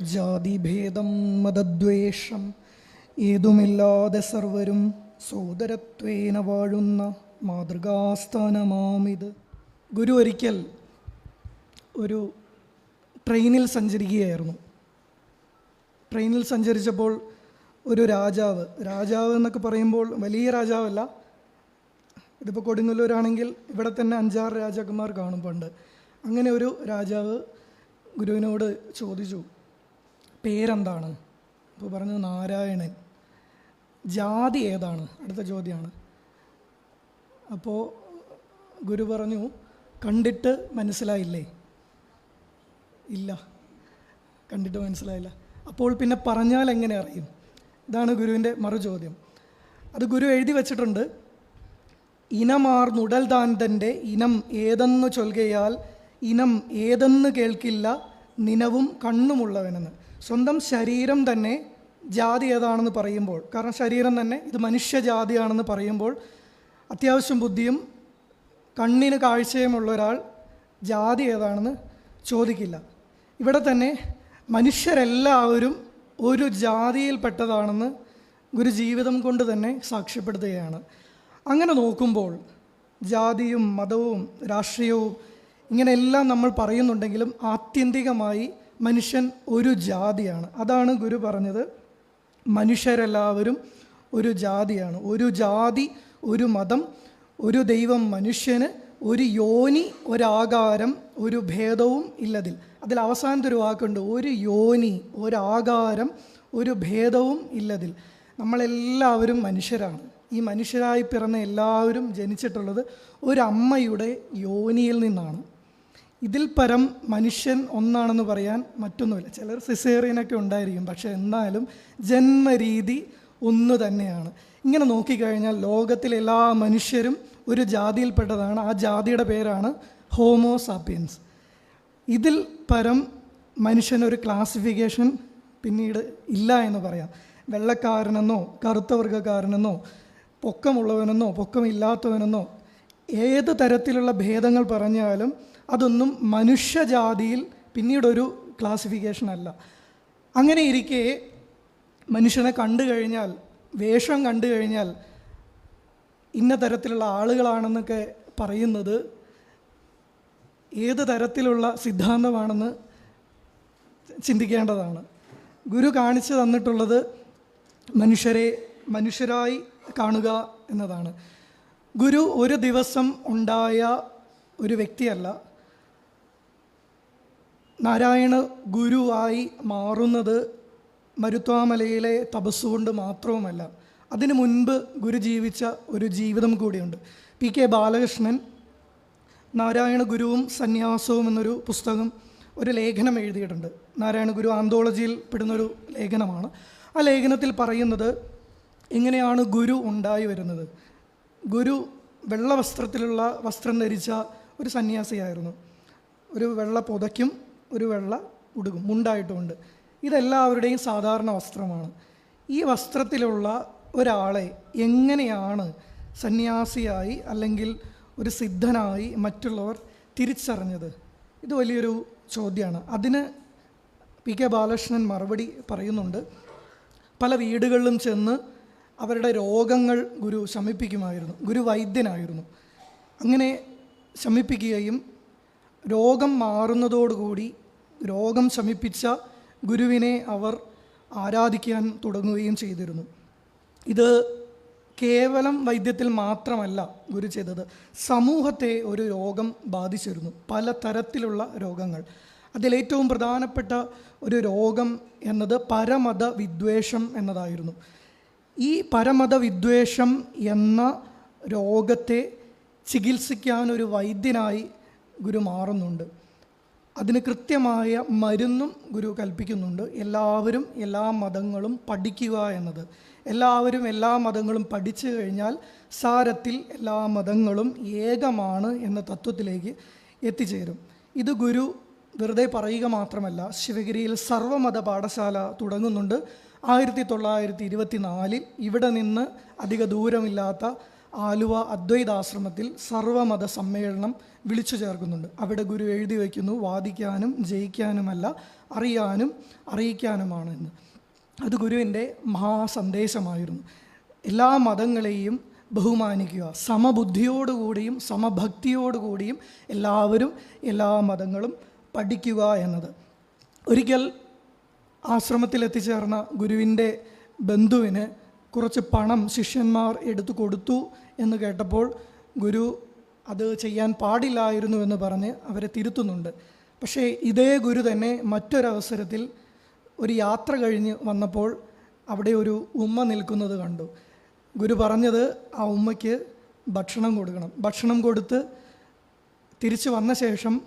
ജാതിഭേദം മതദ്വേഷം ഏതുമില്ലാതെ സർവരും സോദരത്വേന വാഴുന്ന മാതൃകാസ്ഥാനമാമിത്. ഗുരു ഒരിക്കൽ ഒരു ട്രെയിനിൽ സഞ്ചരിക്കുകയായിരുന്നു. ട്രെയിനിൽ സഞ്ചരിച്ചപ്പോൾ ഒരു രാജാവ് രാജാവ് എന്നൊക്കെ പറയുമ്പോൾ വലിയ രാജാവല്ല ഇതിപ്പോൾ കൊടുങ്ങല്ലൂരാണെങ്കിൽ ഇവിടെ തന്നെ അഞ്ചാറ് രാജാക്കന്മാർ കാണും പണ്ട്. അങ്ങനെ ഒരു രാജാവ് ഗുരുവിനോട് ചോദിച്ചു പേരെന്താണ്? അപ്പോൾ പറഞ്ഞു നാരായണൻ. ജാതി ഏതാണ്? അടുത്ത ചോദ്യമാണ്. അപ്പോൾ ഗുരു പറഞ്ഞു കണ്ടിട്ട് മനസ്സിലായില്ലേ? ഇല്ല. കണ്ടിട്ട് മനസ്സിലായില്ല. അപ്പോൾ പിന്നെ പറഞ്ഞാൽ എങ്ങനെ അറിയും? ഇതാണ് ഗുരുവിന്റെ മറു ചോദ്യം അത് ഗുരു എഴുതി വച്ചിട്ടുണ്ട്. ഇനമാർന്നുടൽ താൻ തന്റെ ഇനം ഏതെന്ന് ചൊൽകയാൽ ഇനം ഏതെന്ന് കേൾക്കില്ല നിനവും കണ്ണുമുള്ളവനെന്ന്. സ്വന്തം ശരീരം തന്നെ ജാതി ഏതാണെന്ന് പറയുമ്പോൾ കാരണം ശരീരം തന്നെ ഇത് മനുഷ്യജാതിയാണെന്ന് പറയുമ്പോൾ അത്യാവശ്യം ബുദ്ധിയും കണ്ണിന് കാഴ്ചയുമുള്ള ഒരാൾ ജാതി ഏതാണെന്ന് ചോദിക്കില്ല. ഇവിടെ തന്നെ മനുഷ്യരെല്ലാവരും ഒരു ജാതിയിൽപ്പെട്ടതാണെന്ന് ഗുരു ജീവിതം കൊണ്ട് തന്നെ സാക്ഷ്യപ്പെടുത്തുകയാണ്. അങ്ങനെ നോക്കുമ്പോൾ ജാതിയും മതവും രാഷ്ട്രീയവും ഇങ്ങനെയെല്ലാം നമ്മൾ പറയുന്നുണ്ടെങ്കിലും ആത്യന്തികമായി മനുഷ്യൻ ഒരു ജാതിയാണ്. അതാണ് ഗുരു പറഞ്ഞത്. മനുഷ്യരെല്ലാവരും ഒരു ജാതിയാണ്. ഒരു ജാതി ഒരു മതം ഒരു ദൈവം മനുഷ്യന് ഒരു യോനി ഒരാകാരം ഒരു ഭേദവും ഇല്ലതിൽ. അതിൽ അവസാനത്തെ ഒരു വാക്കുണ്ട്. ഒരു യോനി ഒരാകാരം ഒരു ഭേദവും ഇല്ലതിൽ. നമ്മളെല്ലാവരും മനുഷ്യരാണ്. ഈ മനുഷ്യരായി പിറന്ന എല്ലാവരും ജനിച്ചിട്ടുള്ളത് ഒരു അമ്മയുടെ യോനിയിൽ നിന്നാണ്. ഇതിൽ പരം മനുഷ്യൻ ഒന്നാണെന്ന് പറയാൻ മറ്റൊന്നുമില്ല. ചിലർ സിസേറിയനൊക്കെ ഉണ്ടായിരിക്കും പക്ഷേ എന്നാലും ജന്മരീതി ഒന്ന് തന്നെയാണ്. ഇങ്ങനെ നോക്കിക്കഴിഞ്ഞാൽ ലോകത്തിലെ എല്ലാ മനുഷ്യരും ഒരു ജാതിയിൽപ്പെട്ടതാണ്. ആ ജാതിയുടെ പേരാണ് ഹോമോസാപ്പിയൻസ് ഇതിൽ പരം മനുഷ്യനൊരു ക്ലാസിഫിക്കേഷൻ പിന്നീട് ഇല്ല എന്ന് പറയാം. വെള്ളക്കാരനെന്നോ കറുത്ത വർഗക്കാരനെന്നോ പൊക്കമുള്ളവനെന്നോ പൊക്കമില്ലാത്തവനെന്നോ ഏത് തരത്തിലുള്ള ഭേദങ്ങൾ പറഞ്ഞാലും അതൊന്നും മനുഷ്യജാതിയിൽ പിന്നീടൊരു ക്ലാസിഫിക്കേഷൻ അല്ല. അങ്ങനെ ഇരിക്കെ മനുഷ്യനെ കണ്ടു കഴിഞ്ഞാൽ വേഷം കണ്ടു കഴിഞ്ഞാൽ ഇന്ന തരത്തിലുള്ള ആളുകളാണെന്നൊക്കെ പറയുന്നത് ഏത് തരത്തിലുള്ള സിദ്ധാന്തമാണെന്ന് ചിന്തിക്കേണ്ടതാണ്. ഗുരു കാണിച്ചു തന്നിട്ടുള്ളത് മനുഷ്യരെ മനുഷ്യരായി കാണുക എന്നതാണ്. ഗുരു ഒരു ദിവസം ഉണ്ടായ ഒരു വ്യക്തിയല്ല നാരായണ ഗുരുവായി മാറുന്നത് മരുത്വാമലയിലെ തപസ്സുകൊണ്ട് മാത്രവുമല്ല. അതിനു മുൻപ് ഗുരു ജീവിച്ച ഒരു ജീവിതം കൂടിയുണ്ട്. പി കെ ബാലകൃഷ്ണൻ നാരായണ ഗുരുവും സന്യാസവും എന്നൊരു പുസ്തകം ഒരു ലേഖനം എഴുതിയിട്ടുണ്ട്. നാരായണ ഗുരു ആന്തോളജിയിൽ പെടുന്നൊരു ലേഖനമാണ്. ആ ലേഖനത്തിൽ പറയുന്നത് എങ്ങനെയാണ് ഗുരു ഉണ്ടായി വരുന്നത്. ഗുരു വെള്ള വസ്ത്രത്തിലുള്ള വസ്ത്രം ധരിച്ച ഒരു സന്യാസിയായിരുന്നു. ഒരു വെള്ള പുതയ്ക്കും ഒരു വെള്ള ഉടുകും മുണ്ടായിട്ടുമുണ്ട് ഇതെല്ലാവരുടെയും സാധാരണ വസ്ത്രമാണ്. ഈ വസ്ത്രത്തിലുള്ള ഒരാളെ എങ്ങനെയാണ് സന്യാസിയായി അല്ലെങ്കിൽ ഒരു സിദ്ധനായി മറ്റുള്ളവർ തിരിച്ചറിഞ്ഞത്? ഇത് വലിയൊരു ചോദ്യമാണ്. അതിന് പി കെ ബാലകൃഷ്ണൻ മറുപടി പറയുന്നുണ്ട്. പല വീടുകളിലും ചെന്ന് അവരുടെ രോഗങ്ങൾ ഗുരു ശമിപ്പിക്കുമായിരുന്നു. ഗുരു വൈദ്യനായിരുന്നു. അങ്ങനെ ശമിപ്പിക്കുകയും രോഗം മാറുന്നതോടുകൂടി രോഗം ശമിപ്പിച്ച ഗുരുവിനെ അവർ ആരാധിക്കാൻ തുടങ്ങുകയും ചെയ്തിരുന്നു. ഇത് കേവലം വൈദ്യത്തിൽ മാത്രമല്ല ഗുരു ചെയ്തത്. സമൂഹത്തെ ഒരു രോഗം ബാധിച്ചിരുന്നു. പല തരത്തിലുള്ള രോഗങ്ങൾ. അതിലേറ്റവും പ്രധാനപ്പെട്ട ഒരു രോഗം എന്നത് പരമത വിദ്വേഷം എന്നതായിരുന്നു. ഈ പരമത വിദ്വേഷം എന്ന രോഗത്തെ ചികിത്സിക്കാൻ ഒരു വൈദ്യനായി ഗുരു മാറുന്നുണ്ട്. അതിന് കൃത്യമായ മരുന്നും ഗുരു കൽപ്പിക്കുന്നുണ്ട്. എല്ലാവരും എല്ലാ മതങ്ങളും പഠിക്കുക എന്നത്. എല്ലാവരും എല്ലാ മതങ്ങളും പഠിച്ചു കഴിഞ്ഞാൽ സാരത്തിൽ എല്ലാ മതങ്ങളും ഏകമാണ് എന്ന തത്വത്തിലേക്ക് എത്തിച്ചേരും. ഇത് ഗുരു വെറുതെ പറയുക മാത്രമല്ല ശിവഗിരിയിൽ സർവമത പാഠശാല തുടങ്ങുന്നുണ്ട്. ആയിരത്തി തൊള്ളായിരത്തി ഇരുപത്തി നാലിൽ ഇവിടെ നിന്ന് അധിക ദൂരമില്ലാത്ത ആലുവ അദ്വൈതാശ്രമത്തിൽ സർവമത സമ്മേളനം വിളിച്ചു ചേർക്കുന്നുണ്ട്. അവിടെ ഗുരു എഴുതി വയ്ക്കുന്നു വാദിക്കാനും ജയിക്കാനുമല്ല അറിയാനും അറിയിക്കാനുമാണ് എന്ന്. അത് ഗുരുവിന്റെ മഹാസന്ദേശമായിരുന്നു. എല്ലാ മതങ്ങളെയും ബഹുമാനിക്കുക സമബുദ്ധിയോടുകൂടിയും സമഭക്തിയോടുകൂടിയും എല്ലാവരും എല്ലാ മതങ്ങളും പഠിക്കുക എന്നത്. ഒരിക്കൽ ആശ്രമത്തിൽ എത്തിച്ചേർന്ന ഗുരുവിന്റെ ബന്ധുവിന് കുറച്ച് പണം ശിഷ്യന്മാർ എടുത്തു കൊടുത്തു എന്ന് കേട്ടപ്പോൾ ഗുരു അത് ചെയ്യാൻ പാടില്ലായിരുന്നു എന്ന് പറഞ്ഞ് അവരെ തിരുത്തുന്നുണ്ട്. പക്ഷേ ഇതേ ഗുരു തന്നെ മറ്റൊരവസരത്തിൽ ഒരു യാത്ര കഴിഞ്ഞ് വന്നപ്പോൾ അവിടെ ഒരു ഉമ്മ നിൽക്കുന്നത് കണ്ടു. ഗുരു പറഞ്ഞത് ആ ഉമ്മയ്ക്ക് ഭക്ഷണം കൊടുക്കണം. ഭക്ഷണം കൊടുത്ത് തിരിച്ചു വന്ന ശേഷം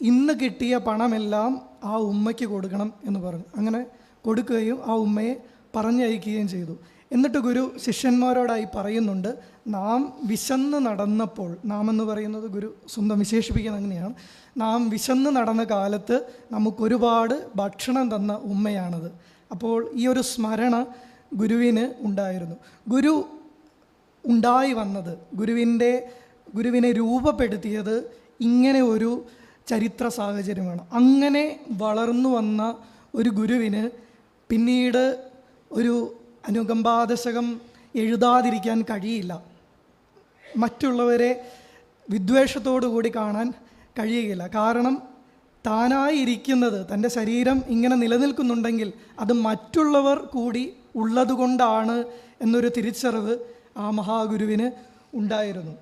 ഇന്ന് കിട്ടിയ പണമെല്ലാം ആ ഉമ്മയ്ക്ക് കൊടുക്കണം എന്ന് പറഞ്ഞു. അങ്ങനെ കൊടുക്കുകയും ആ ഉമ്മയെ പറഞ്ഞയക്കുകയും ചെയ്തു. എന്നിട്ട് ഗുരു ശിഷ്യന്മാരോടായി പറയുന്നുണ്ട് നാം വിശന്ന് നടന്നപ്പോൾ നാം എന്ന് പറയുന്നത് ഗുരു സ്വന്തം വിശേഷിപ്പിക്കുന്നത് അങ്ങനെയാണ് നാം വിശന്ന് നടന്ന കാലത്ത് നമുക്കൊരുപാട് ഭക്ഷണം തന്ന ഉമ്മയാണത്. അപ്പോൾ ഈ ഒരു സ്മരണ ഗുരുവിന് ഉണ്ടായിരുന്നു. ഗുരു ഉണ്ടായി വന്നത് ഗുരുവിന്റെ ഗുരുവിനെ രൂപപ്പെടുത്തിയത് ഇങ്ങനെ ഒരു ചരിത്ര സാഹചര്യമാണ്. അങ്ങനെ വളർന്നു വന്ന ഒരു ഗുരുവിന് പിന്നീട് ഒരു അനുകമ്പാദശകം എഴുതാതിരിക്കാൻ കഴിയില്ല. മറ്റുള്ളവരെ വിദ്വേഷത്തോടു കൂടി കാണാൻ കഴിയുകയില്ല. കാരണം താനായി ഇരിക്കുന്നത് തന്റെ ശരീരം ഇങ്ങനെ നിലനിൽക്കുന്നുണ്ടെങ്കിൽ അത് മറ്റുള്ളവർ കൂടി ഉള്ളതുകൊണ്ടാണ് എന്നൊരു തിരിച്ചറിവ് ആ മഹാഗുരുവിന് ഉണ്ടായിരുന്നു.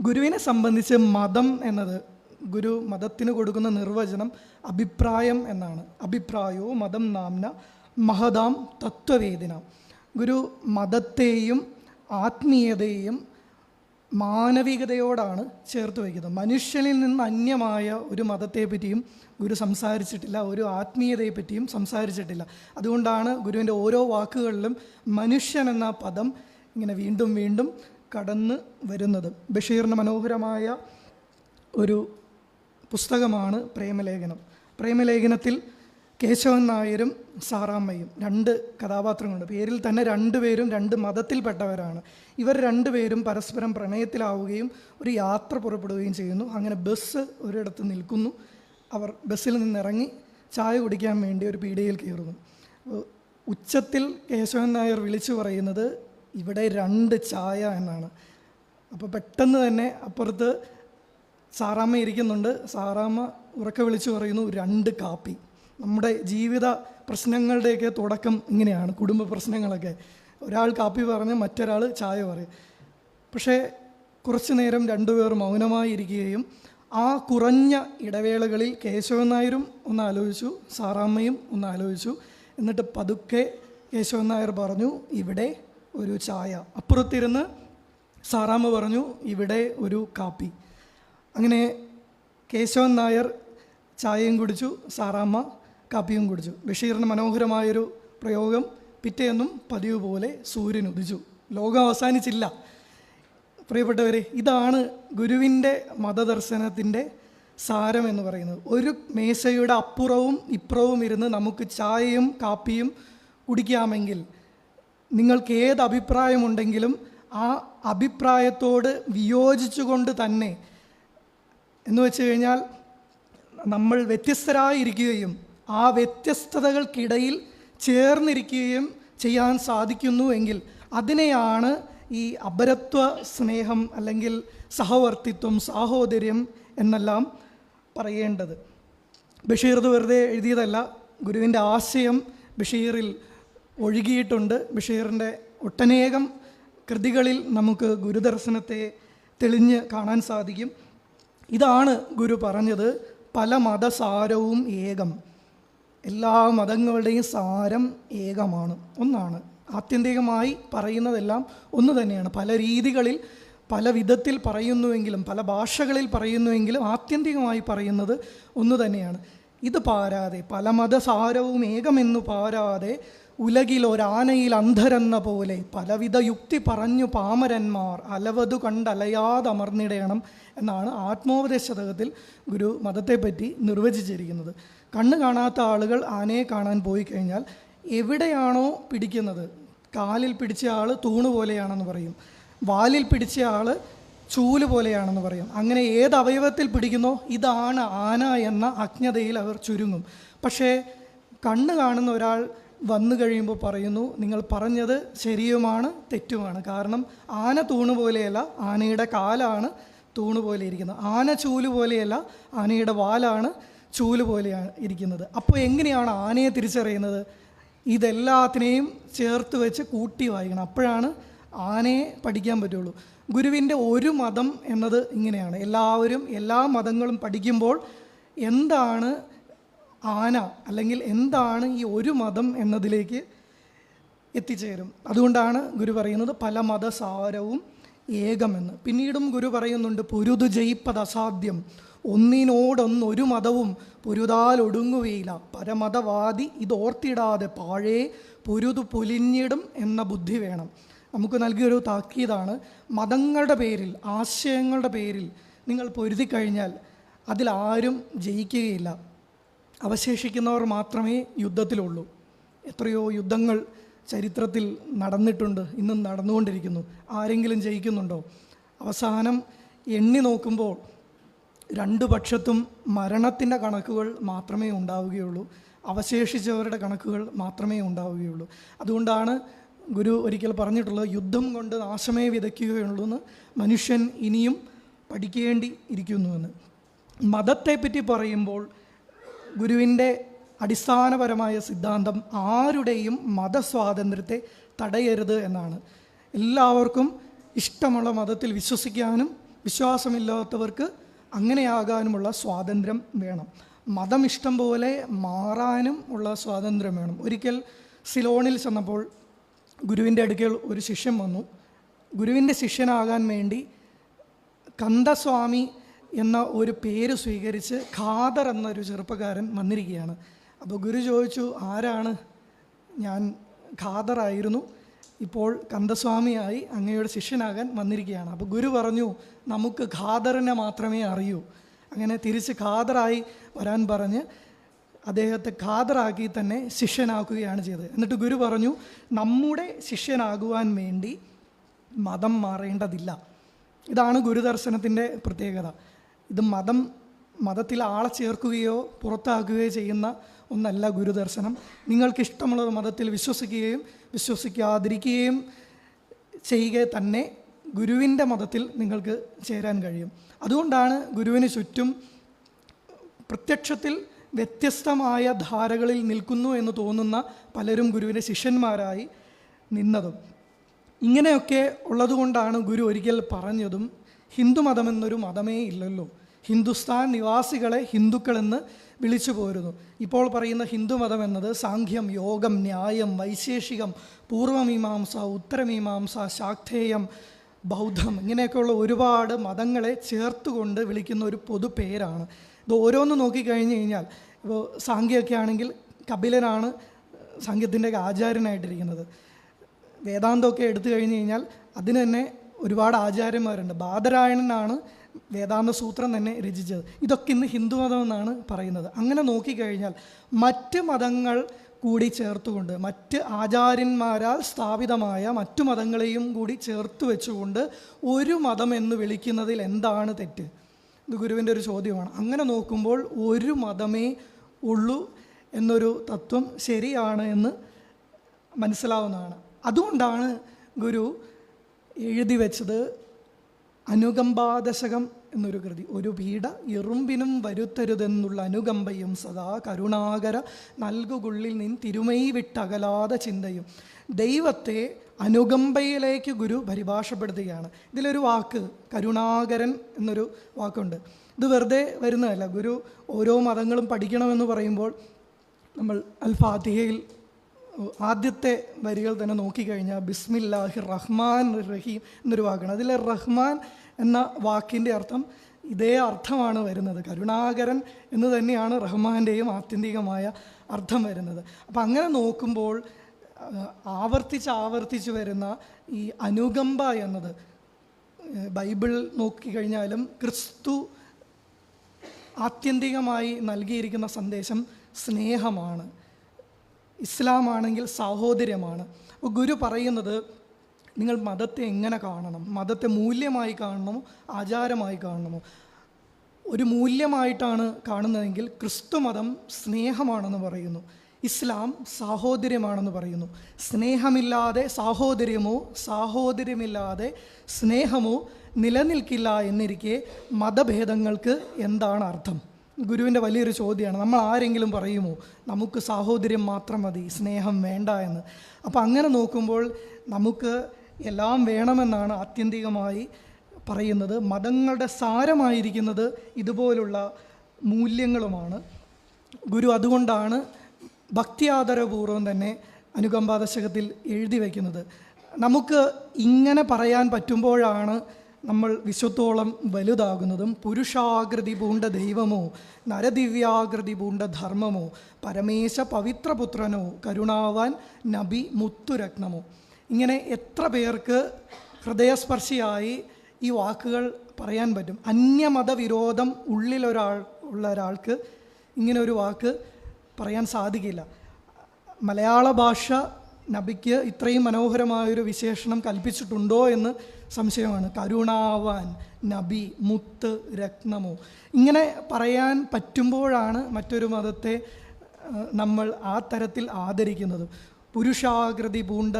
ഗുരുവിനെ സംബന്ധിച്ച് മതം എന്നത് ഗുരു മതത്തിന് കൊടുക്കുന്ന നിർവചനം അഭിപ്രായം എന്നാണ്. അഭിപ്രായവും മതം നാംന മഹതാം തത്വവേദന. ഗുരു മതത്തെയും ആത്മീയതയെയും മാനവികതയോടാണ് ചേർത്ത് വയ്ക്കുന്നത്. മനുഷ്യനിൽ നിന്ന് അന്യമായ ഒരു മതത്തെപ്പറ്റിയും ഗുരു സംസാരിച്ചിട്ടില്ല ഒരു ആത്മീയതയെപ്പറ്റിയും സംസാരിച്ചിട്ടില്ല. അതുകൊണ്ടാണ് ഗുരുവിന്റെ ഓരോ വാക്കുകളിലും മനുഷ്യൻ എന്ന പദം ഇങ്ങനെ വീണ്ടും വീണ്ടും കടന്ന് വരുന്നത്. ബഷീറിന് മനോഹരമായ ഒരു പുസ്തകമാണ് പ്രേമലേഖനം. പ്രേമലേഖനത്തിൽ കേശവൻ നായരും സാറാമ്മയും രണ്ട് കഥാപാത്രങ്ങളുണ്ട്. പേരിൽ തന്നെ രണ്ടുപേരും രണ്ട് മതത്തിൽപ്പെട്ടവരാണ്. ഇവർ രണ്ടുപേരും പരസ്പരം പ്രണയത്തിലാവുകയും ഒരു യാത്ര പുറപ്പെടുകയും ചെയ്യുന്നു. അങ്ങനെ ബസ് ഒരിടത്ത് നിൽക്കുന്നു. അവർ ബസ്സിൽ നിന്നിറങ്ങി ചായ കുടിക്കാൻ വേണ്ടി ഒരു പീടികയിൽ കയറുന്നു. ഉച്ചത്തിൽ കേശവൻ നായർ വിളിച്ചു പറയുന്നത് ഇവിടെ രണ്ട് ചായ എന്നാണ്. അപ്പോൾ പെട്ടെന്ന് തന്നെ അപ്പുറത്ത് സാറാമ്മ ഇരിക്കുന്നുണ്ട്. സാറാമ്മ ഉറക്കെ വിളിച്ചു പറയുന്നു രണ്ട് കാപ്പി. നമ്മുടെ ജീവിത പ്രശ്നങ്ങളുടെയൊക്കെ തുടക്കം ഇങ്ങനെയാണ്. കുടുംബ പ്രശ്നങ്ങളൊക്കെ. ഒരാൾ കാപ്പി പറഞ്ഞ് മറ്റൊരാൾ ചായ പറയും. പക്ഷേ കുറച്ചു നേരം രണ്ടുപേർ മൗനമായി ഇരിക്കുകയും ആ കുറഞ്ഞ ഇടവേളകളിൽ കേശവൻ നായരും ഒന്ന് ആലോചിച്ചു സാറാമ്മയും ഒന്ന് ആലോചിച്ചു. എന്നിട്ട് പതുക്കെ കേശവൻ നായർ പറഞ്ഞു ഇവിടെ ഒരു ചായ. അപ്പുറത്തിരുന്ന് സാറാമ്മ പറഞ്ഞു ഇവിടെ ഒരു കാപ്പി. അങ്ങനെ കേശവൻ നായർ ചായയും കുടിച്ചു സാറാമ്മ കാപ്പിയും കുടിച്ചു. ബഷീറിന് മനോഹരമായൊരു പ്രയോഗം പിറ്റേന്നും പതിവ് പോലെ സൂര്യൻ ഉദിച്ചു. ലോകം അവസാനിച്ചില്ല. പ്രിയപ്പെട്ടവരെ ഇതാണ് ഗുരുവിന്റെ മതദർശനത്തിന്റെ സാരം എന്ന് പറയുന്നത്. ഒരു മേശയുടെ അപ്പുറവും ഇപ്പുറവും ഇരുന്ന് നമുക്ക് ചായയും കാപ്പിയും കുടിക്കാമെങ്കിൽ നിങ്ങൾക്ക് ഏത് അഭിപ്രായമുണ്ടെങ്കിലും ആ അഭിപ്രായത്തോട് വിയോജിച്ചുകൊണ്ട് തന്നെ എന്ന് വെച്ച് കഴിഞ്ഞാൽ നമ്മൾ വ്യത്യസ്തരായിരിക്കുകയും ആ വ്യത്യസ്തതകൾക്കിടയിൽ ചേർന്നിരിക്കുകയും ചെയ്യാൻ സാധിക്കുന്നു എങ്കിൽ അതിനെയാണ് ഈ അപരത്വ സ്നേഹം അല്ലെങ്കിൽ സഹവർത്തിത്വം സാഹോദര്യം എന്നെല്ലാം പറയേണ്ടത്. ബഷീർ ഇത് വെറുതെ എഴുതിയതല്ല. ഗുരുവിന്റെ ആശയം ബഷീറിൽ ഒഴുകിയിട്ടുണ്ട്. ബഷീറിന്റെ ഒട്ടനേകം കൃതികളിൽ നമുക്ക് ഗുരുദർശനത്തെ തെളിഞ്ഞ് കാണാൻ സാധിക്കും. ഇതാണ് ഗുരു പറഞ്ഞത് പല മതസാരവും ഏകം. എല്ലാ മതങ്ങളുടെയും സാരം ഏകമാണ്. ഒന്നാണ്. ആത്യന്തികമായി പറയുന്നതെല്ലാം ഒന്ന് തന്നെയാണ്. പല രീതികളിൽ പല വിധത്തിൽ പറയുന്നുവെങ്കിലും പല ഭാഷകളിൽ പറയുന്നുവെങ്കിലും ആത്യന്തികമായി പറയുന്നത് ഒന്ന് തന്നെയാണ്. ഇത് പാരാതെ പല മതസാരവും ഏകമെന്നു പാരാതെ ഉലകിൽ ഒരാനയിൽ അന്ധരെന്ന പോലെ പലവിധ യുക്തി പറഞ്ഞു പാമരന്മാർ അലവതു കണ്ടലയാതമർന്നിടയണം എന്നാണ് ആത്മോപദേശതകത്തിൽ ഗുരു മതത്തെപ്പറ്റി നിർവചിച്ചിരിക്കുന്നത്. കണ്ണ് കാണാത്ത ആളുകൾ ആനയെ കാണാൻ പോയി കഴിഞ്ഞാൽ എവിടെയാണോ പിടിക്കുന്നത്? കാലിൽ പിടിച്ച ആൾ തൂണ് പോലെയാണെന്ന് പറയും. വാലിൽ പിടിച്ച ആൾ ചൂൽ പോലെയാണെന്ന് പറയും. അങ്ങനെ ഏത് അവയവത്തിൽ പിടിക്കുന്നോ ഇതാണ് ആന എന്ന അജ്ഞതയിൽ അവർ ചുരുങ്ങും. പക്ഷേ കണ്ണ് കാണുന്ന ഒരാൾ വന്നു കഴിയുമ്പോൾ പറയുന്നു നിങ്ങൾ പറഞ്ഞത് ശരിയുമാണ് തെറ്റുമാണ്. കാരണം ആന തൂണ് പോലെയല്ല ആനയുടെ കാലാണ് തൂണ് പോലെ ഇരിക്കുന്നത്. ആന ചൂൽ പോലെയല്ല ആനയുടെ വാലാണ് ചൂൽ പോലെയാണ് ഇരിക്കുന്നത്. അപ്പോൾ എങ്ങനെയാണ് ആനയെ തിരിച്ചറിയുന്നത്? ഇതെല്ലാത്തിനെയും ചേർത്ത് വെച്ച് കൂട്ടി വായിക്കണം. അപ്പോഴാണ് ആനയെ പഠിക്കാൻ പറ്റുള്ളൂ. ഗുരുവിന്റെ ഒരു മതം എന്നത് ഇങ്ങനെയാണ്. എല്ലാവരും എല്ലാ മതങ്ങളും പഠിക്കുമ്പോൾ എന്താണ് ആന അല്ലെങ്കിൽ എന്താണ് ഈ ഒരു മതം എന്നതിലേക്ക് എത്തിച്ചേരും. അതുകൊണ്ടാണ് ഗുരു പറയുന്നത് പല മതസാരവും ഏകമെന്ന്. പിന്നീടും ഗുരു പറയുന്നുണ്ട് പുരുതു ജയിപ്പത് അസാധ്യം. ഒന്നിനോടൊന്ന് ഒരു മതവും പൊരുതാൽ ഒടുങ്ങുകയില്ല. പരമതവാദി ഇതോർത്തിടാതെ പാഴേ പുരുതു പൊലിഞ്ഞിടും എന്ന ബുദ്ധി വേണം. നമുക്ക് നൽകിയൊരു താക്കീതാണ്. മതങ്ങളുടെ പേരിൽ ആശയങ്ങളുടെ പേരിൽ നിങ്ങൾ പൊരുതി കഴിഞ്ഞാൽ അതിലാരും ജയിക്കുകയില്ല. അവശേഷിക്കുന്നവർ മാത്രമേ യുദ്ധത്തിലുള്ളൂ. എത്രയോ യുദ്ധങ്ങൾ ചരിത്രത്തിൽ നടന്നിട്ടുണ്ട് ഇന്നും നടന്നുകൊണ്ടിരിക്കുന്നു. ആരെങ്കിലും ജയിക്കുന്നുണ്ടോ? അവസാനം എണ്ണി നോക്കുമ്പോൾ രണ്ടു പക്ഷത്തും മരണത്തിന്റെ കണക്കുകൾ മാത്രമേ ഉണ്ടാവുകയുള്ളൂ. അവശേഷിച്ചവരുടെ കണക്കുകൾ മാത്രമേ ഉണ്ടാവുകയുള്ളൂ. അതുകൊണ്ടാണ് ഗുരു ഒരിക്കൽ പറഞ്ഞിട്ടുള്ളത് യുദ്ധം കൊണ്ട് നാശമേ വിതയ്ക്കുകയുള്ളൂ എന്ന് മനുഷ്യൻ ഇനിയും പഠിക്കേണ്ടി ഇരിക്കുന്നുവെന്ന് മതത്തെപ്പറ്റി പറയുമ്പോൾ ഗുരുവിന്റെ അടിസ്ഥാനപരമായ സിദ്ധാന്തം ആരുടെയും മതസ്വാതന്ത്ര്യത്തെ തടയരുത് എന്നാണ്. എല്ലാവർക്കും ഇഷ്ടമുള്ള മതത്തിൽ വിശ്വസിക്കാനും വിശ്വാസമില്ലാത്തവർക്ക് അങ്ങനെയാകാനുമുള്ള സ്വാതന്ത്ര്യം വേണം. മതം ഇഷ്ടം പോലെ മാറാനും ഉള്ള സ്വാതന്ത്ര്യം വേണം. ഒരിക്കൽ സിലോണിൽ ചെന്നപ്പോൾ ഗുരുവിന്റെ അടുക്കൽ ഒരു ശിഷ്യൻ വന്നു. ഗുരുവിന്റെ ശിഷ്യനാകാൻ വേണ്ടി കന്ദസ്വാമി എന്ന ഒരു പേര് സ്വീകരിച്ച് ഖാദർ എന്നൊരു ചെറുപ്പക്കാരൻ വന്നിരിക്കുകയാണ്. അപ്പോൾ ഗുരു ചോദിച്ചു ആരാണ്? ഞാൻ ഖാദറായിരുന്നു. ഇപ്പോൾ കന്ദസ്വാമിയായി അങ്ങയുടെ ശിഷ്യനാകാൻ വന്നിരിക്കുകയാണ്. അപ്പോൾ ഗുരു പറഞ്ഞു നമുക്ക് ഖാദറിനെ മാത്രമേ അറിയൂ. അങ്ങനെ തിരിച്ച് ഖാദറായി വരാൻ പറഞ്ഞ് അദ്ദേഹത്തെ ഖാദറാക്കി തന്നെ ശിഷ്യനാക്കുകയാണ് ചെയ്തത്. എന്നിട്ട് ഗുരു പറഞ്ഞു നമ്മുടെ ശിഷ്യനാകുവാൻ വേണ്ടി മതം മാറേണ്ടതില്ല. ഇതാണ് ഗുരുദർശനത്തിന്റെ പ്രത്യേകത. ഇത് മതം മതത്തിൽ ആളെ ചേർക്കുകയോ പുറത്താക്കുകയോ ചെയ്യുന്ന ഒന്നല്ല ഗുരുദർശനം. നിങ്ങൾക്ക് ഇഷ്ടമുള്ള മതത്തിൽ വിശ്വസിക്കുകയും വിശ്വസിക്കാതിരിക്കുകയും ചെയ്യുക തന്നെ ഗുരുവിന്റെ മതത്തിൽ നിങ്ങൾക്ക് ചേരാൻ കഴിയും. അതുകൊണ്ടാണ് ഗുരുവിന് ചുറ്റും പ്രത്യക്ഷത്തിൽ വ്യത്യസ്തമായ ധാരകളിൽ നിൽക്കുന്നു എന്ന് തോന്നുന്ന പലരും ഗുരുവിന്റെ ശിഷ്യന്മാരായി നിന്നതും. ഇങ്ങനെയൊക്കെ ഉള്ളതുകൊണ്ടാണ് ഗുരു ഒരിക്കൽ പറഞ്ഞതും ഹിന്ദു മതമെന്നൊരു മതമേ ഇല്ലല്ലോ. ഹിന്ദുസ്ഥാൻ നിവാസികളെ ഹിന്ദുക്കളെന്ന് വിളിച്ചു പോരുന്നു. ഇപ്പോൾ പറയുന്ന ഹിന്ദുമതം എന്നത് സാഖ്യം യോഗം ന്യായം വൈശേഷികം പൂർവമീമാംസ ഉത്തരമീമാംസ ശാക്തേയം ബൗദ്ധം ഇങ്ങനെയൊക്കെയുള്ള ഒരുപാട് മതങ്ങളെ ചേർത്തുകൊണ്ട് വിളിക്കുന്ന ഒരു പൊതു പേരാണ്. ഇത് ഓരോന്ന് നോക്കിക്കഴിഞ്ഞ് കഴിഞ്ഞാൽ ഇപ്പോൾ സാഖ്യമൊക്കെ ആണെങ്കിൽ കപിലനാണ് സാഖ്യത്തിന്റെ ആചാര്യനായിട്ടിരിക്കുന്നത്. വേദാന്തമൊക്കെ എടുത്തു കഴിഞ്ഞ് കഴിഞ്ഞാൽ അതിന് തന്നെ ഒരുപാട് ആചാര്യന്മാരുണ്ട്. ബാദരായണനാണ് വേദാന്ത സൂത്രം തന്നെ രചിച്ചത്. ഇതൊക്കെ ഇന്ന് ഹിന്ദുമതം എന്നാണ് പറയുന്നത്. അങ്ങനെ നോക്കിക്കഴിഞ്ഞാൽ മറ്റ് മതങ്ങൾ കൂടി ചേർത്തുകൊണ്ട് മറ്റ് ആചാര്യന്മാരാൽ സ്ഥാപിതമായ മറ്റു മതങ്ങളെയും കൂടി ചേർത്ത് വെച്ചുകൊണ്ട് ഒരു മതം എന്ന് വിളിക്കുന്നതിൽ എന്താണ് തെറ്റ്? ഇത് ഗുരുവിന്റെ ഒരു ചോദ്യമാണ്. അങ്ങനെ നോക്കുമ്പോൾ ഒരു മതമേ ഉള്ളൂ എന്നൊരു തത്വം ശരിയാണ് എന്ന് മനസ്സിലാവുന്നതാണ്. അതുകൊണ്ടാണ് ഗുരു എഴുതി വെച്ചത് അനുകമ്പാദശകം എന്നൊരു കൃതി. ഒരു പീഡ എറുമ്പിനും വരുത്തരുതെന്നുള്ള അനുകമ്പയും സദാ കരുണാകര നൽകുകുള്ളിൽ നിൻ തിരുമൈ വിട്ടകലാതെ ചിന്തയും. ദൈവത്തെ അനുകമ്പയിലേക്ക് ഗുരു പരിഭാഷപ്പെടുത്തുകയാണ്. ഇതിലൊരു വാക്ക് കരുണാകരൻ എന്നൊരു വാക്കുണ്ട്. ഇത് വെറുതെ വരുന്നതല്ല. ഗുരു ഓരോ മതങ്ങളും പഠിക്കണമെന്ന് പറയുമ്പോൾ നമ്മൾ അൽ ഫാത്തിഹയിൽ ആദ്യത്തെ വരികൾ തന്നെ നോക്കിക്കഴിഞ്ഞാൽ ബിസ്മില്ലാഹി റഹ്മാൻ റഹീം എന്നൊരു വാക്കാണ്. അതിലെ റഹ്മാൻ എന്ന വാക്കിന്റെ അർത്ഥം ഇതേ അർത്ഥമാണ് വരുന്നത്. കരുണാകരൻ എന്ന് തന്നെയാണ് റഹ്മാന്റെയും ആത്യന്തികമായ അർത്ഥം വരുന്നത്. അപ്പം അങ്ങനെ നോക്കുമ്പോൾ ആവർത്തിച്ച് ആവർത്തിച്ച് വരുന്ന ഈ അനുകമ്പ എന്നത് ബൈബിൾ നോക്കിക്കഴിഞ്ഞാലും ക്രിസ്തു ആത്യന്തികമായി നൽകിയിരിക്കുന്ന സന്ദേശം സ്നേഹമാണ്. ഇസ്ലാം ആണെങ്കിൽ സാഹോദര്യമാണ്. അപ്പോൾ ഗുരു പറയുന്നത് നിങ്ങൾ മതത്തെ എങ്ങനെ കാണണം? മതത്തെ മൂല്യമായി കാണണമോ? ആചാരമായി കാണണമോ? ഒരു മൂല്യമായിട്ടാണ് കാണുന്നതെങ്കിൽ ക്രിസ്തു മതം സ്നേഹമാണെന്ന് പറയുന്നു. ഇസ്ലാം സാഹോദര്യമാണെന്ന് പറയുന്നു. സ്നേഹമില്ലാതെ സാഹോദര്യമോ സാഹോദര്യമില്ലാതെ സ്നേഹമോ നിലനിൽക്കില്ല എന്നിരിക്കെ മതഭേദങ്ങൾക്ക് എന്താണ് അർത്ഥം? ഗുരുവിന്റെ വലിയൊരു ചോദ്യമാണ്. നമ്മൾ ആരെങ്കിലും പറയുമോ നമുക്ക് സാഹോദര്യം മാത്രം മതി സ്നേഹം വേണ്ട എന്ന്. അപ്പോൾ അങ്ങനെ നോക്കുമ്പോൾ നമുക്ക് എല്ലാം വേണമെന്നാണ് ആത്യന്തികമായി പറയുന്നത്. മതങ്ങളുടെ സാരമായിരിക്കുന്നത് ഇതുപോലുള്ള മൂല്യങ്ങളുമാണ്. ഗുരു അതുകൊണ്ടാണ് ഭക്തിയാദരപൂർവം തന്നെ അനുകമ്പാദശകത്തിൽ എഴുതി വയ്ക്കുന്നത്. നമുക്ക് ഇങ്ങനെ പറയാൻ പറ്റുമ്പോഴാണ് നമ്മൾ വിശ്വത്തോളം വലുതാകുന്നതും പുരുഷാകൃതി പൂണ്ട ദൈവമോ നരദിവ്യാകൃതി പൂണ്ട ധർമ്മമോ പരമേശ പവിത്രപുത്രനോ കരുണാവാൻ നബി മുത്തുരത്നമോ. ഇങ്ങനെ എത്ര പേർക്ക് ഹൃദയസ്പർശിയായി ഈ വാക്കുകൾ പറയാൻ പറ്റും. അന്യമതവിരോധം ഉള്ളിലൊരാൾ ഉള്ള ഒരാൾക്ക് ഇങ്ങനെ ഒരു വാക്ക് പറയാൻ സാധിക്കില്ല. മലയാള ഭാഷ നബിക്ക് ഇത്രയും മനോഹരമായൊരു വിശേഷണം കൽപ്പിച്ചിട്ടുണ്ടോ എന്ന് സംശയമാണ്. കരുണാവാൻ നബി മുത്ത് രത്നമോ. ഇങ്ങനെ പറയാൻ പറ്റുമ്പോഴാണ് മറ്റൊരു മതത്തെ നമ്മൾ ആ തരത്തിൽ ആദരിക്കുന്നത്. പുരുഷാകൃതി പൂണ്ട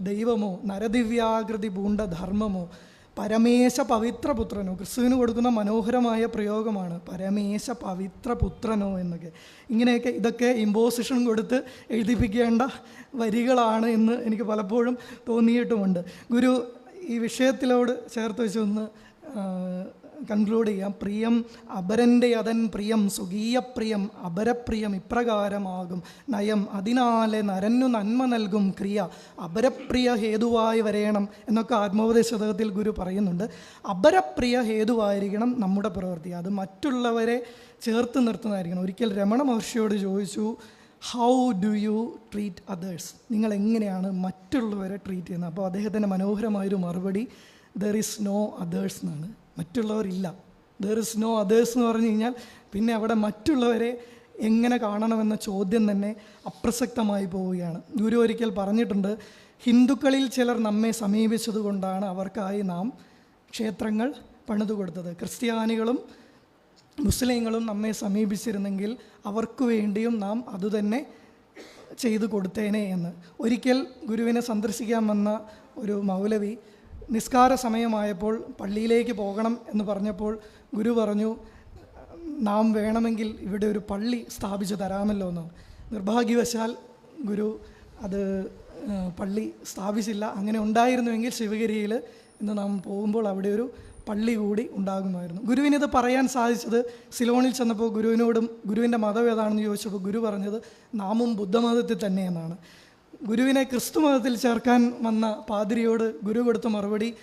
ദൈവമോ നരദിവ്യാകൃതി പൂണ്ട ധർമ്മമോ. പരമേശ പവിത്രപുത്രനോ ക്രിസ്തുവിന് കൊടുക്കുന്ന മനോഹരമായ പ്രയോഗമാണ് പരമേശ പവിത്രപുത്രനോ എന്നൊക്കെ. ഇങ്ങനെയൊക്കെ ഇതൊക്കെ ഇമ്പോസിഷൻ കൊടുത്ത് എഴുതിപ്പിക്കേണ്ട വരികളാണ് എന്ന് എനിക്ക് പലപ്പോഴും തോന്നിയിട്ടുമുണ്ട്. ഗുരു ഈ വിഷയത്തിലോട് ചേർത്ത് വെച്ചൊന്ന് കൺക്ലൂഡ് ചെയ്യാം. പ്രിയം അപരന്റെ അതൻ പ്രിയം സ്വകീയ പ്രിയം അപരപ്രിയം ഇപ്രകാരമാകും. നയം അതിനാലെ നരന്നു നന്മ നൽകും ക്രിയ. അപരപ്രിയ ഹേതുവായി വരയണം എന്നൊക്കെ ആത്മോപദേശതകത്തിൽ ഗുരു പറയുന്നുണ്ട്. അപരപ്രിയ ഹേതുവായിരിക്കണം നമ്മുടെ പ്രവൃത്തി. അത് മറ്റുള്ളവരെ ചേർത്ത് നിർത്തുന്നതായിരിക്കണം. ഒരിക്കൽ രമണ മഹർഷിയോട് ചോദിച്ചു how do you treat others നിങ്ങൾ എങ്ങനെയാണ് മറ്റുള്ളവരെ ട്രീറ്റ് ചെയ്യുന്നത്? അപ്പോൾ അദ്ദേഹത്തിന്റെ മനോഹരമായൊരു മറുപടി ദർ ഇസ് നോ അതേഴ്സ് എന്നാണ്. മറ്റുള്ളവരില്ല. ദർ ഇസ് നോ അതേഴ്സ് എന്ന് പറഞ്ഞു കഴിഞ്ഞാൽ പിന്നെ അവിടെ മറ്റുള്ളവരെ എങ്ങനെ കാണണമെന്ന ചോദ്യം തന്നെ അപ്രസക്തമായി പോവുകയാണ്. ഗുരു ഒരിക്കൽ പറഞ്ഞിട്ടുണ്ട് ഹിന്ദുക്കളിൽ ചിലർ നമ്മെ സമീപിച്ചതുകൊണ്ടാണ് അവർക്കായി നാം ക്ഷേത്രങ്ങൾ പണിതു കൊടുത്തത് ക്രിസ്ത്യാനികളും മുസ്ലിങ്ങളും നമ്മെ സമീപിച്ചിരുന്നെങ്കിൽ അവർക്ക് വേണ്ടിയും നാം അതുതന്നെ ചെയ്തു കൊടുത്തേനെ എന്ന്. ഒരിക്കൽ ഗുരുവിനെ സന്ദർശിക്കാൻ വന്ന ഒരു മൗലവി നിസ്കാര സമയമായപ്പോൾ പള്ളിയിലേക്ക് പോകണം എന്ന് പറഞ്ഞപ്പോൾ ഗുരു പറഞ്ഞു നാം വേണമെങ്കിൽ ഇവിടെ ഒരു പള്ളി സ്ഥാപിച്ചു തരാമല്ലോ എന്ന്. നിർഭാഗ്യവശാൽ ഗുരു അത് പള്ളി സ്ഥാപിച്ചില്ല. അങ്ങനെ ഉണ്ടായിരുന്നുവെങ്കിൽ ശിവഗിരിയിൽ ഇന്ന് നാം പോകുമ്പോൾ അവിടെ ഒരു പള്ളി കൂടി ഉണ്ടാകുമായിരുന്നു. ഗുരുവിനിത് പറയാൻ സാധിച്ചത് സിലോണിൽ ചെന്നപ്പോൾ ഗുരുവിനോടും ഗുരുവിന്റെ മതം ഏതാണെന്ന് ചോദിച്ചപ്പോൾ ഗുരു പറഞ്ഞത് നാമും ബുദ്ധമതത്തിൽ തന്നെയെന്നാണ്. ഗുരുവിനെ ക്രിസ്തു മതത്തിൽ ചേർക്കാൻ വന്ന പാതിരിയോട് ഗുരു കൊടുത്ത മറുപടി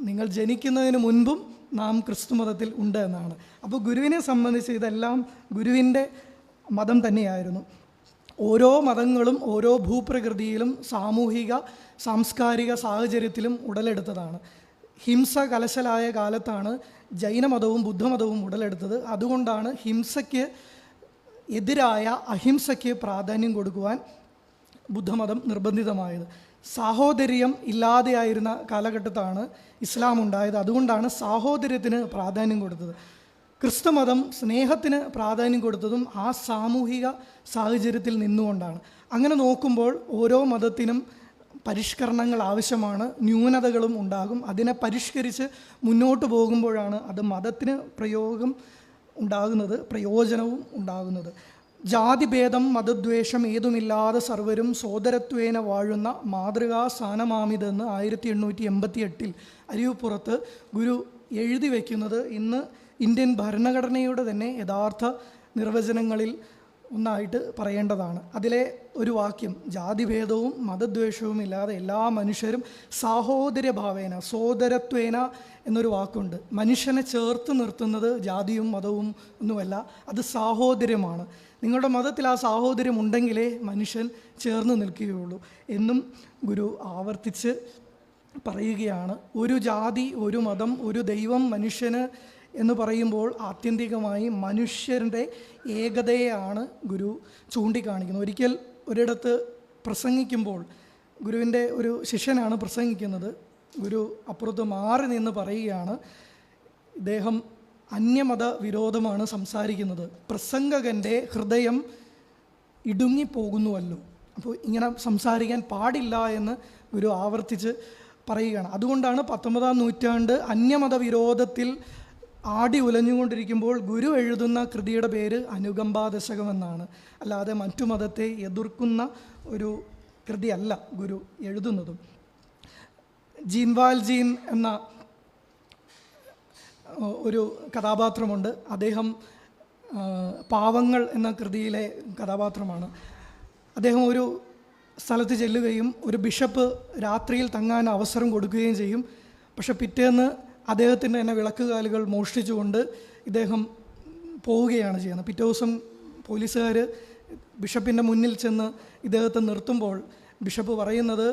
നിങ്ങൾ ജനിക്കുന്നതിന് മുൻപും നാം ക്രിസ്തു മതത്തിൽ ഉണ്ട് എന്നാണ്. അപ്പോൾ ഗുരുവിനെ സംബന്ധിച്ച് ഇതെല്ലാം ഗുരുവിന്റെ മതം തന്നെയായിരുന്നു. ഓരോ മതങ്ങളും ഓരോ ഭൂപ്രകൃതിയിലും സാമൂഹിക സാംസ്കാരിക സാഹചര്യത്തിലും ഉടലെടുത്തതാണ്. ഹിംസ കലശലായ കാലത്താണ് ജൈനമതവും ബുദ്ധമതവും ഉടലെടുത്തത്. അതുകൊണ്ടാണ് ഹിംസയ്ക്ക് എതിരായ അഹിംസയ്ക്ക് പ്രാധാന്യം കൊടുക്കുവാൻ ബുദ്ധമതം നിർബന്ധിതമായത്. സാഹോദര്യം ഇല്ലാതെയായിരുന്ന കാലഘട്ടത്താണ് ഇസ്ലാം ഉണ്ടായത്. അതുകൊണ്ടാണ് സാഹോദര്യത്തിന് പ്രാധാന്യം കൊടുത്തത്. ക്രിസ്തുമതം സ്നേഹത്തിന് പ്രാധാന്യം കൊടുത്തതും ആ സാമൂഹിക സാഹചര്യത്തിൽ നിന്നുകൊണ്ടാണ്. അങ്ങനെ നോക്കുമ്പോൾ ഓരോ മതത്തിനും പരിഷ്കരണങ്ങൾ ആവശ്യമാണ് ന്യൂനതകളും ഉണ്ടാകും. അതിനെ പരിഷ്കരിച്ച് മുന്നോട്ട് പോകുമ്പോഴാണ് അത് മതത്തിന് പ്രയോഗം ഉണ്ടാകുന്നത് പ്രയോജനവും ഉണ്ടാകുന്നത്. ജാതിഭേദം മതദ്വേഷം ഏതുമില്ലാതെ സർവരും സോദരത്വേന വാഴുന്ന മാതൃകാ സ്ഥാനമാമിതെന്ന് ആയിരത്തി എണ്ണൂറ്റി എൺപത്തി എട്ടിൽ അരിവുപ്പുറത്ത് ഗുരു എഴുതി വയ്ക്കുന്നത് ഇന്ന് ഇന്ത്യൻ ഭരണഘടനയുടെ തന്നെ യഥാർത്ഥ നിർവചനങ്ങളിൽ ഒന്നായിട്ട് പറയേണ്ടതാണ്. അതിലെ ഒരു വാക്യം ജാതിഭേദവും മതദ്വേഷവും ഇല്ലാതെ എല്ലാ മനുഷ്യരും സാഹോദര്യഭാവേന സോദരത്വേന എന്നൊരു വാക്കുണ്ട്. മനുഷ്യനെ ചേർത്ത് നിർത്തുന്നത് ജാതിയും മതവും ഒന്നുമല്ല അത് സാഹോദര്യമാണ്. നിങ്ങളുടെ മതത്തിൽ ആ സാഹോദര്യം ഉണ്ടെങ്കിലേ മനുഷ്യൻ ചേർന്ന് നിൽക്കുകയുള്ളൂ എന്നും ഗുരു ആവർത്തിച്ച് പറയുകയാണ്. ഒരു ജാതി ഒരു മതം ഒരു ദൈവം മനുഷ്യന് എന്ന് പറയുമ്പോൾ ആത്യന്തികമായി മനുഷ്യരുടെ ഏകതയെയാണ് ഗുരു ചൂണ്ടിക്കാണിക്കുന്നത്. ഒരിക്കൽ ഒരിടത്ത് പ്രസംഗിക്കുമ്പോൾ ഗുരുവിന്റെ ഒരു ശിഷ്യനാണ് പ്രസംഗിക്കുന്നത്. ഗുരു അപ്പുറത്ത് മാറി നിന്ന് പറയുകയാണ്. ഇദ്ദേഹം അന്യമത വിരോധമാണ് സംസാരിക്കുന്നത്. പ്രസംഗകന്റെ ഹൃദയം ഇടുങ്ങിപ്പോകുന്നുവല്ലോ. അപ്പോൾ ഇങ്ങനെ സംസാരിക്കാൻ പാടില്ല എന്ന് ഗുരു ആവർത്തിച്ച് പറയുകയാണ്. അതുകൊണ്ടാണ് പത്തൊമ്പതാം നൂറ്റാണ്ട് അന്യമത വിരോധത്തിൽ ആടി ഉലഞ്ഞുകൊണ്ടിരിക്കുമ്പോൾ ഗുരു എഴുതുന്ന കൃതിയുടെ പേര് അനുകമ്പാദശകം എന്നാണ് അല്ലാതെ മറ്റു മതത്തെ എതിർക്കുന്ന ഒരു കൃതിയല്ല ഗുരു എഴുതുന്നതും. ജീൻവാൽ ജീൻ എന്ന ഒരു കഥാപാത്രമുണ്ട്. അദ്ദേഹം പാവങ്ങൾ എന്ന കൃതിയിലെ കഥാപാത്രമാണ്. അദ്ദേഹം ഒരു സ്ഥലത്ത് ചെല്ലുകയും ഒരു ബിഷപ്പ് രാത്രിയിൽ തങ്ങാൻ അവസരം കൊടുക്കുകയും ചെയ്യും. പക്ഷെ പിറ്റേന്ന് അദ്ദേഹത്തിന്റെ തന്നെ വിളക്കുകാലുകൾ മോഷ്ടിച്ചുകൊണ്ട് ഇദ്ദേഹം പോവുകയാണ് ചെയ്യുന്നത്. പിറ്റേ ദിവസം പോലീസുകാർ ബിഷപ്പിന്റെ മുന്നിൽ ചെന്ന് ഇദ്ദേഹത്തെ നിർത്തുമ്പോൾ ബിഷപ്പ് പറയുന്നത്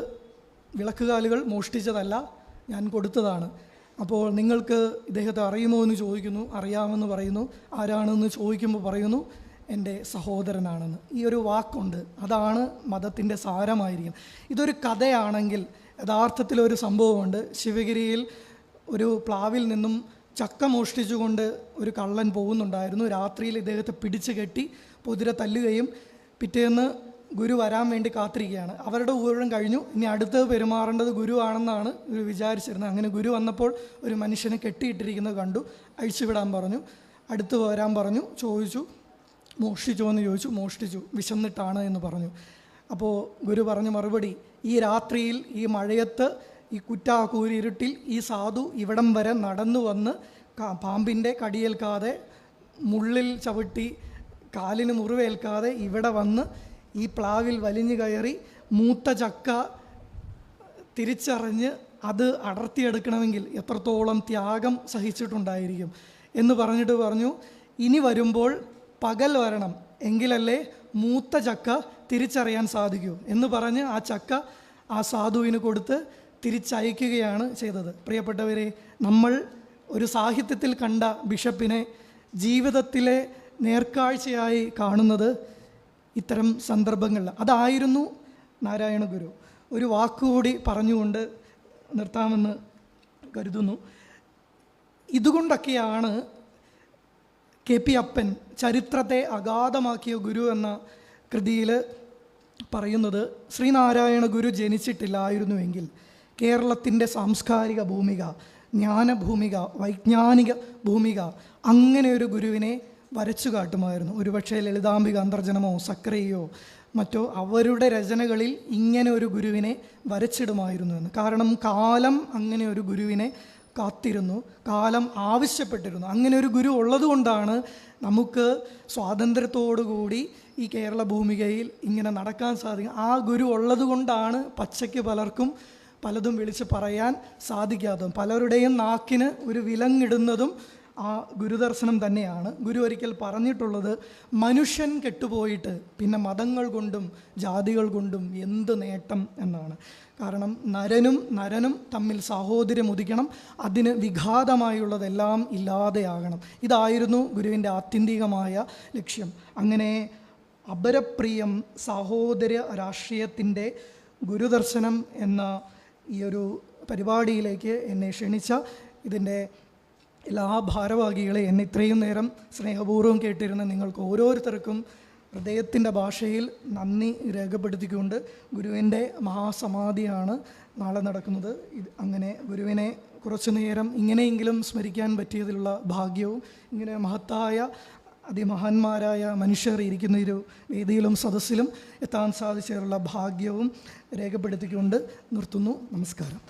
വിളക്കുകാലുകൾ മോഷ്ടിച്ചതല്ല ഞാൻ കൊടുത്തതാണ്. അപ്പോൾ നിങ്ങൾക്ക് ഇദ്ദേഹത്തെ അറിയുമോ എന്ന് ചോദിക്കുന്നു അറിയാമെന്ന് പറയുന്നു ആരാണെന്ന് ചോദിക്കുമ്പോൾ പറയുന്നു എന്റെ സഹോദരനാണെന്ന്. ഈ ഒരു വാക്കുണ്ട്. അതാണ് മതത്തിന്റെ സാരമായിരിക്കും. ഇതൊരു കഥയാണെങ്കിൽ യഥാർത്ഥത്തിൽ ഒരു സംഭവമുണ്ട്. ശിവഗിരിയിൽ ഒരു പ്ലാവിൽ നിന്നും ചക്ക മോഷ്ടിച്ചുകൊണ്ട് ഒരു കള്ളൻ പോകുന്നുണ്ടായിരുന്നു. രാത്രിയിൽ ഇദ്ദേഹത്തെ പിടിച്ചു കെട്ടി പൊതിരെ തല്ലുകയും പിറ്റേന്ന് ഗുരു വരാൻ വേണ്ടി കാത്തിരിക്കുകയാണ്. അവരുടെ ഊഴം കഴിഞ്ഞു. ഇനി അടുത്തത് പെരുമാറേണ്ടത് ഗുരു ആണെന്നാണ് ഇവർ വിചാരിച്ചിരുന്നത്. അങ്ങനെ ഗുരു വന്നപ്പോൾ ഒരു മനുഷ്യനെ കെട്ടിയിട്ടിരിക്കുന്നത് കണ്ടു. അഴിച്ചുവിടാൻ പറഞ്ഞു. അടുത്ത് വരാൻ പറഞ്ഞു. ചോദിച്ചു. മോഷ്ടിച്ചോ എന്ന് ചോദിച്ചു. മോഷ്ടിച്ചു. വിശന്നിട്ടാണ് എന്ന് പറഞ്ഞു. അപ്പോൾ ഗുരു പറഞ്ഞ മറുപടി ഈ രാത്രിയിൽ ഈ മഴയത്ത് ഈ കുറ്റാക്കൂരിരുട്ടിൽ ഈ സാധു ഇവിടം വരെ നടന്നു വന്ന് പാമ്പിന്റെ കടിയേൽക്കാതെ മുള്ളിൽ ചവിട്ടി കാലിന് മുറിവേൽക്കാതെ ഇവിടെ വന്ന് ഈ പ്ലാവിൽ വലിഞ്ഞു കയറി മൂത്ത ചക്ക തിരിച്ചറിഞ്ഞ് അത് അടർത്തിയെടുക്കണമെങ്കിൽ എത്രത്തോളം ത്യാഗം സഹിച്ചിട്ടുണ്ടായിരിക്കും എന്ന് പറഞ്ഞിട്ട് പറഞ്ഞു. ഇനി വരുമ്പോൾ പകൽ വരണം എങ്കിലല്ലേ മൂത്ത ചക്ക തിരിച്ചറിയാൻ സാധിക്കൂ എന്ന് പറഞ്ഞ് ആ ചക്ക ആ സാധുവിന് കൊടുത്ത് തിരിച്ചയക്കുകയാണ് ചെയ്തത്. പ്രിയപ്പെട്ടവരെ നമ്മൾ ഒരു സാഹിത്യത്തിൽ കണ്ട ബിഷപ്പിനെ ജീവിതത്തിലെ നേർക്കാഴ്ചയായി കാണുന്നത് ഇത്തരം സന്ദർഭങ്ങളിൽ. അതായിരുന്നു നാരായണ ഗുരു. ഒരു വാക്കുകൂടി പറഞ്ഞുകൊണ്ട് നിർത്താമെന്ന് കരുതുന്നു. ഇതുകൊണ്ടൊക്കെയാണ് കെ പി അപ്പൻ ചരിത്രത്തെ അഗാധമാക്കിയ ഗുരു എന്ന കൃതിയിൽ പറയുന്നത്. ശ്രീനാരായണ ഗുരു ജനിച്ചിട്ടില്ലായിരുന്നുവെങ്കിൽ കേരളത്തിന്റെ സാംസ്കാരിക ഭൂമിക ജ്ഞാനഭൂമിക വൈജ്ഞാനിക ഭൂമിക അങ്ങനെ ഒരു ഗുരുവിനെ വരച്ചു കാട്ടുമായിരുന്നു. ഒരുപക്ഷെ ലളിതാംബിക അന്തർജനമോ സക്രയോ മറ്റോ അവരുടെ രചനകളിൽ ഇങ്ങനെ ഒരു ഗുരുവിനെ വരച്ചിടുമായിരുന്നു എന്ന്. കാരണം കാലം അങ്ങനെ ഒരു ഗുരുവിനെ കാത്തിരുന്നു. കാലം ആവശ്യപ്പെട്ടിരുന്നു. അങ്ങനെ ഒരു ഗുരു ഉള്ളതുകൊണ്ടാണ് നമുക്ക് സ്വാതന്ത്ര്യത്തോടുകൂടി ഈ കേരള ഭൂമികയിൽ ഇങ്ങനെ നടക്കാൻ സാധിക്കും. ആ ഗുരു ഉള്ളതുകൊണ്ടാണ് പച്ചയ്ക്ക് പലർക്കും പലതും വിളിച്ച് പറയാൻ സാധിക്കാത്തതും പലരുടെയും നാക്കിന് ഒരു വിലങ്ങിടുന്നതും ആ ഗുരുദർശനം തന്നെയാണ്. ഗുരു ഒരിക്കൽ പറഞ്ഞിട്ടുള്ളത് മനുഷ്യൻ കെട്ടുപോയിട്ട് പിന്നെ മതങ്ങൾ കൊണ്ടും ജാതികൾ കൊണ്ടും എന്ത് നേട്ടം? എന്നാണ്. കാരണം നരനും നരനും തമ്മിൽ സാഹോദര്യം ഉദിക്കണം അതിന് വിഘാതമായുള്ളതെല്ലാം ഇല്ലാതെയാകണം. ഇതായിരുന്നു ഗുരുവിന്റെ ആത്യന്തികമായ ലക്ഷ്യം. അങ്ങനെ അപരപ്രിയം സാഹോദര്യ രാഷ്ട്രീയത്തിന്റെ ഗുരുദർശനം എന്ന ഈ ഒരു പരിപാടിയിലേക്ക് എന്നെ ക്ഷണിച്ച ഇതിന്റെ എല്ലാ ഭാരവാഹികളെ എന്നെ ഇത്രയും നേരം സ്നേഹപൂർവം കേട്ടിരുന്ന നിങ്ങൾക്ക് ഓരോരുത്തർക്കും ഹൃദയത്തിന്റെ ഭാഷയിൽ നന്ദി രേഖപ്പെടുത്തിക്കൊണ്ട് ഗുരുവിന്റെ മഹാസമാധിയാണ് നാളെ നടക്കുന്നത്. ഇത് അങ്ങനെ ഗുരുവിനെ കുറച്ചു നേരം ഇങ്ങനെയെങ്കിലും സ്മരിക്കാൻ പറ്റിയതിലുള്ള ഭാഗ്യവും ഇങ്ങനെ മഹത്തായ അതിമഹാന്മാരായ മനുഷ്യർ ഇരിക്കുന്ന ഒരു വേദിയിലും സദസ്സിലും എത്താൻ സാധിച്ചതിലുള്ള ഭാഗ്യവും രേഖപ്പെടുത്തിക്കൊണ്ട് നിർത്തുന്നു. നമസ്കാരം.